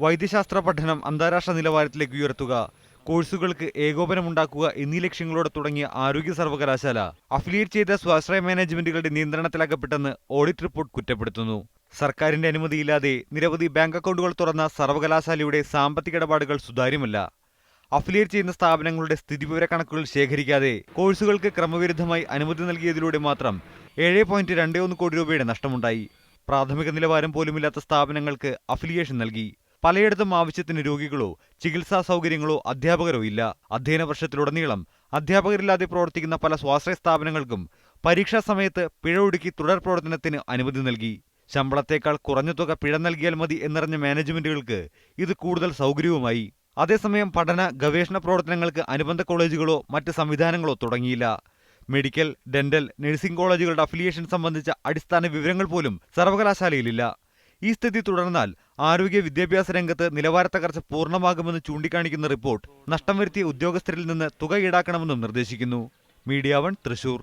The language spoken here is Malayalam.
വൈദ്യശാസ്ത്ര പഠനം അന്താരാഷ്ട്ര നിലവാരത്തിലേക്ക് ഉയർത്തുക കോഴ്സുകൾക്ക് ഏകോപനമുണ്ടാക്കുക എന്നീ ലക്ഷ്യങ്ങളോടെ തുടങ്ങിയ ആരോഗ്യ സർവകലാശാല അഫിലിയേറ്റ് ചെയ്ത സ്വാശ്രയ മാനേജ്മെന്റുകളുടെ നിയന്ത്രണത്തിലാക്കപ്പെട്ടെന്ന് ഓഡിറ്റ് റിപ്പോർട്ട് കുറ്റപ്പെടുത്തുന്നു. സർക്കാരിന്റെ അനുമതിയില്ലാതെ നിരവധി ബാങ്ക് അക്കൗണ്ടുകൾ തുറന്ന സർവകലാശാലയുടെ സാമ്പത്തിക ഇടപാടുകൾ സുതാര്യമല്ല. അഫിലിയേറ്റ് ചെയ്യുന്ന സ്ഥാപനങ്ങളുടെ സ്ഥിതിവിവര കണക്കുകൾ ശേഖരിക്കാതെ കോഴ്സുകൾക്ക് ക്രമവിരുദ്ധമായി അനുമതി നൽകിയതിലൂടെ മാത്രം ഏഴ് പോയിന്റ് രണ്ട് ഒന്ന് കോടി രൂപയുടെ നഷ്ടമുണ്ടായി. പ്രാഥമിക നിലവാരം പോലുമില്ലാത്ത സ്ഥാപനങ്ങൾക്ക് അഫിലിയേഷൻ നൽകി. പലയിടത്തും ആവശ്യത്തിന് രോഗികളോ ചികിത്സാ സൗകര്യങ്ങളോ അധ്യാപകരോ ഇല്ല. അധ്യയന വർഷത്തിലുടനീളം അധ്യാപകരില്ലാതെ പ്രവർത്തിക്കുന്ന പല സ്വാശ്രയ സ്ഥാപനങ്ങൾക്കും പരീക്ഷാ സമയത്ത് പിഴ ഒടുക്കി തുടർ പ്രവർത്തനത്തിന് അനുമതി നൽകി. ശമ്പളത്തേക്കാൾ കുറഞ്ഞ തുക പിഴ നൽകിയാൽ മതി എന്നറിഞ്ഞ മാനേജ്മെന്റുകൾക്ക് ഇത് കൂടുതൽ സൗകര്യവുമായി. അതേസമയം പഠന ഗവേഷണ പ്രവർത്തനങ്ങൾക്ക് അനുബന്ധ കോളേജുകളോ മറ്റ് സംവിധാനങ്ങളോ തുടങ്ങിയില്ല. മെഡിക്കൽ ഡെന്റൽ നഴ്സിംഗ് കോളേജുകളുടെ അഫിലിയേഷൻ സംബന്ധിച്ച അടിസ്ഥാന വിവരങ്ങൾ പോലും സർവകലാശാലയിലില്ല. ഈ സ്ഥിതി തുടർന്നാൽ ആരോഗ്യ വിദ്യാഭ്യാസ രംഗത്ത് നിലവാരത്തകർച്ച പൂർണമാകുമെന്ന് ചൂണ്ടിക്കാണിക്കുന്ന റിപ്പോർട്ട് നഷ്ടം വരുത്തിയ ഉദ്യോഗസ്ഥരിൽ നിന്ന് തുക ഈടാക്കണമെന്നും നിർദ്ദേശിക്കുന്നു. Media one Thrissur.